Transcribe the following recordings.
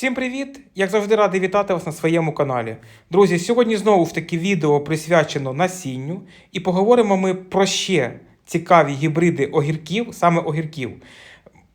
Всім привіт! Як завжди радий вітати вас на своєму каналі. Друзі, сьогодні знову ж таки відео присвячено насінню, і поговоримо ми про ще цікаві гібриди огірків, саме огірків.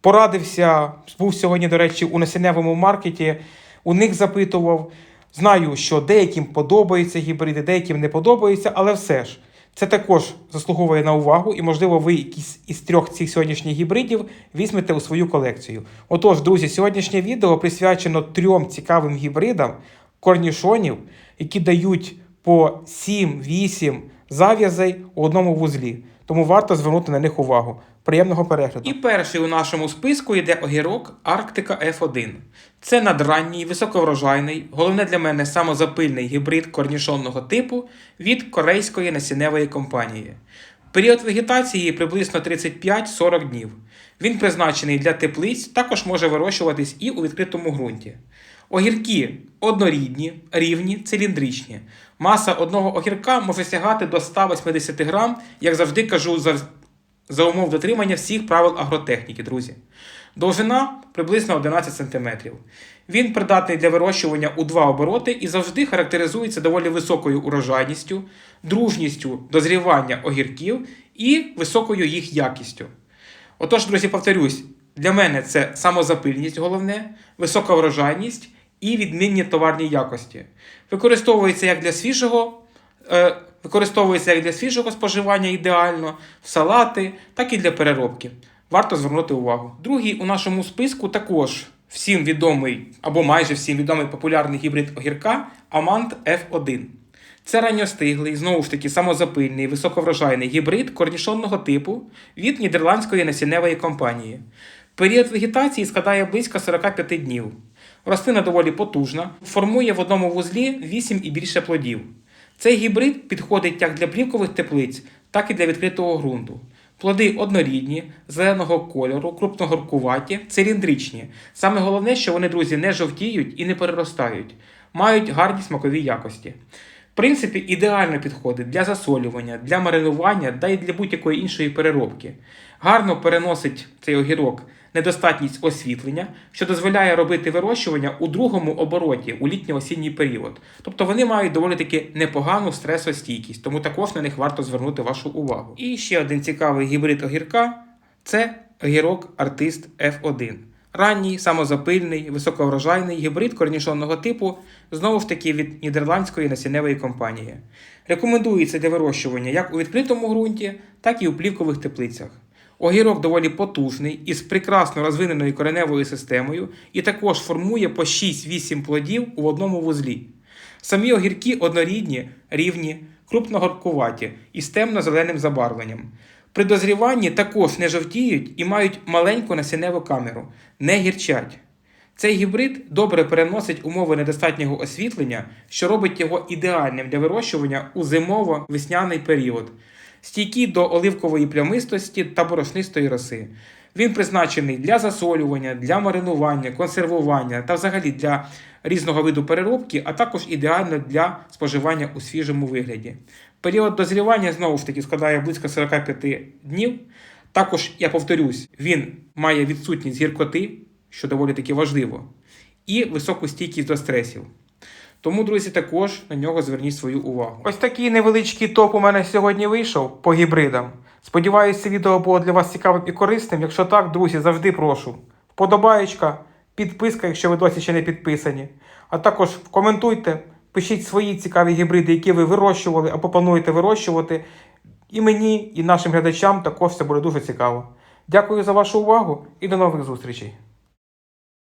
Порадився, був сьогодні, до речі, у насінневому маркеті, у них запитував. Знаю, що деяким подобаються гібриди, деяким не подобаються, але все ж. Це також заслуговує на увагу, і, можливо, ви якісь із трьох цих сьогоднішніх гібридів візьмете у свою колекцію. Отож, друзі, сьогоднішнє відео присвячено трьом цікавим гібридам корнішонів, які дають по 7-8 зав'язей у одному вузлі. Тому варто звернути на них увагу. Приємного перегляду. І перший у нашому списку йде огірок Арктика F1. Це надранній, високоврожайний, головне для мене самозапильний гібрид корнішонного типу від корейської насінневої компанії. Період вегетації приблизно 35-40 днів. Він призначений для теплиць, також може вирощуватись і у відкритому ґрунті. Огірки однорідні, рівні, циліндричні. Маса одного огірка може сягати до 180 грам, як завжди кажу, за, за умов дотримання всіх правил агротехніки, друзі. Довжина приблизно 11 см. Він придатний для вирощування у два обороти і завжди характеризується доволі високою урожайністю, дружністю дозрівання огірків і високою їх якістю. Отож, друзі, повторюсь, для мене це самозапильність головне, висока врожайність і відмінні товарні якості. Використовується як для свіжого, е, використовується як для свіжого споживання ідеально, в салати, так і для переробки. Варто звернути увагу. Другий у нашому списку також всім відомий або майже всім відомий популярний гібрид огірка Амант F1. Це ранньостиглий, знову ж таки, самозапильний, високоврожайний гібрид корнішонного типу від нідерландської насінневої компанії. Період вегетації складає близько 45 днів. Рослина доволі потужна, формує в одному вузлі 8 і більше плодів. Цей гібрид підходить як для плівкових теплиць, так і для відкритого ґрунту. Плоди однорідні, зеленого кольору, крупногоркуваті, циліндричні. Саме головне, що вони, друзі, не жовтіють і не переростають, мають гарні смакові якості. В принципі, ідеально підходить для засолювання, для маринування та й для будь-якої іншої переробки. Гарно переносить цей огірок недостатність освітлення, що дозволяє робити вирощування у другому обороті у літньо-осінній період. Тобто вони мають доволі таки непогану стресостійкість, тому також на них варто звернути вашу увагу. І ще один цікавий гібрид огірка це огірок артист F1. Ранній, самозапильний, високоврожайний гібрид корнішонного типу, знову ж таки від нідерландської насінневої компанії. Рекомендується для вирощування як у відкритому ґрунті, так і у плівкових теплицях. Огірок доволі потужний із прекрасно розвиненою кореневою системою і також формує по 6-8 плодів у одному вузлі. Самі огірки однорідні, рівні, крупногоркуваті і з темно-зеленим забарвленням. При дозріванні також не жовтіють і мають маленьку насінневу камеру, не гірчать. Цей гібрид добре переносить умови недостатнього освітлення, що робить його ідеальним для вирощування у зимово-весняний період, стійкий до оливкової плямистості та борошнистої роси. Він призначений для засолювання, для маринування, консервування та взагалі для різного виду переробки, а також ідеально для споживання у свіжому вигляді. Період дозрівання знову ж таки складає близько 45 днів. Також, я повторюсь, він має відсутність гіркоти, що доволі таки важливо, і високу стійкість до стресів. Тому, друзі, також на нього зверніть свою увагу. Ось такий невеличкий топ у мене сьогодні вийшов по гібридам. Сподіваюся, відео було для вас цікавим і корисним. Якщо так, друзі, завжди прошу. Вподобаєчка, підписка, якщо ви досі ще не підписані. А також коментуйте, пишіть свої цікаві гібриди, які ви вирощували або плануєте вирощувати. І мені, і нашим глядачам також це буде дуже цікаво. Дякую за вашу увагу і до нових зустрічей.